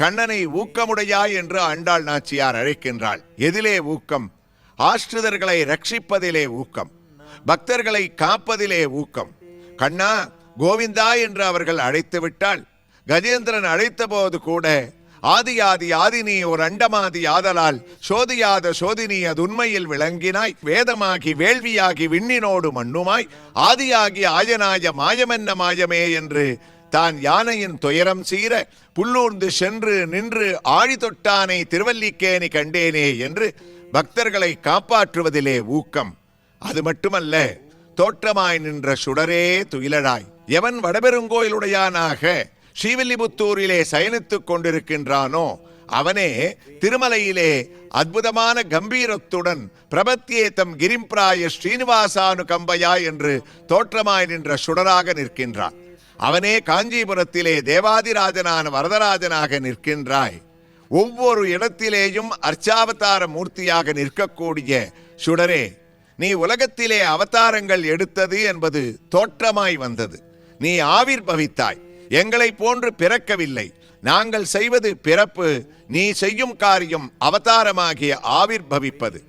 கண்ணனை ஊக்கமுடையாய் என்று ஆண்டாள் நாச்சியார் அழைக்கின்றாள். எதிலே ஊக்கம் ஆஷ்டிதர்களை ரட்சிப்பதிலே ஊக்கம் பக்தர்களை காப்பதிலே ஊக்கம். கண்ணா கோவிந்தா என்று அவர்கள் அழைத்து விட்டால் கஜேந்திரன் அழைத்தபோது கூட ஆதியாதி ஆதினி ஒரு அண்டமாதி ஆதலால் சோதியாத சோதினி அது உண்மையில் விளங்கினாய். வேதமாகி வேள்வியாகி விண்ணினோடு மண்ணுமாய் ஆதியாகி ஆயனாய மாயமென்ன மாயமே என்று தான் யானையின் துயரம் சீர புல்லூர்ந்து சென்று நின்று ஆழி தொட்டானை திருவல்லிக்கேணி கண்டேனே என்று பக்தர்களை காப்பாற்றுவதிலே ஊக்கம். அது மட்டுமல்ல தோற்றமாய் நின்ற சுடரே துயிலடாய் எவன் வடபெருங்கோயிலுடையானாக ஸ்ரீவில்லிபுத்தூரிலே சயனித்துக் கொண்டிருக்கின்றானோ அவனே திருமலையிலே அற்புதமான கம்பீரத்துடன் பிரபத்தியேத்தம் கிரிம்பிராய ஸ்ரீனிவாசானு கம்பையா என்று தோற்றமாய் நின்ற சுடராக நிற்கின்றான். அவனே காஞ்சிபுரத்திலே தேவாதிராஜனான வரதராஜனாக நிற்கின்றாய். ஒவ்வொரு இடத்திலேயும் அர்ச்சாவதார மூர்த்தியாக நிற்கக்கூடிய சுடரே நீ உலகத்திலே அவதாரங்கள் எடுத்தது என்பது தோற்றமாய் வந்தது. நீ ஆவிர்பவித்தாய். எங்களை போன்று பிறக்கவில்லை. நாங்கள் செய்வது பிறப்பு நீ செய்யும் காரியம் அவதாரமாகிய ஆவிர்பவிப்பது.